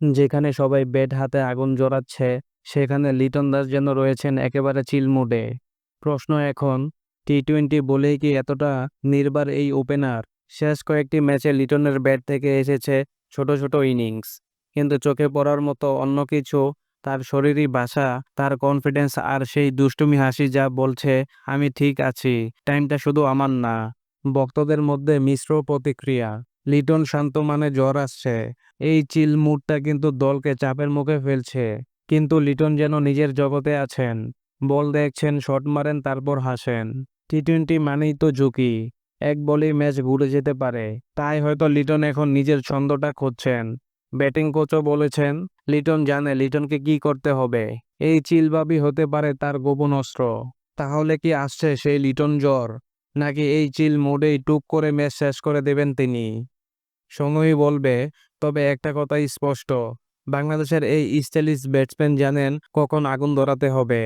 যেখানে সবাই ব্যাট হাতে আগুন জ্বরাচ্ছে সেখানে লিটন দাস যেন রয়েছেন একেবারে চিল মুডে। প্রশ্ন এখন টি টোয়েন্টি বলেই কি এতটা নির্বার এই ওপেনার? শেষ কয়েকটি ম্যাচে লিটনের ব্যাট থেকে এসেছে ছোট ছোট ইনিংস। কিন্তু চোখে পড়ার মতো অন্য কিছু, তার শরীরী ভাষা তার কনফিডেন্স আর সেই দুষ্টুমি হাসি যা বলছে, আমি ঠিক আছি, টাইমটা শুধু আমার না। ভক্তদের মধ্যে মিশ্র প্রতিক্রিয়া। লিটন শান্ত মানে জ্বর আসছে। এই চিল মুডটা কিন্তু দলকে চাপের মুখে ফেলছে। কিন্তু লিটন যেন নিজের জগতে আছেন। বল দেখছেন, শট মারেন, তারপর হাসেন। টি টোয়েন্টি মানেই তো ঝুঁকি। এক বলেই ম্যাচ ঘুরে যেতে পারে। তাই হয়তো লিটন এখন নিজের ছন্দটা খুঁজছেন। ব্যাটিং কোচও বলেছেন, লিটন জানে লিটনকে কি করতে হবে। এই চিলবাবি হতে পারে তার গোপন অস্ত্র। তাহলে কি আসছে সেই লিটন জ্বর? নাকি এই চিল মোডেই টুক করে ম্যাচ শেষ করে দেবেন তিনি? সময়ই বলবে, তবে একটা কথাই স্পষ্ট। বাংলাদেশের এই স্টাইলিশ ব্যাটসম্যান জানেন কখন আগুন ধরাতে হবে।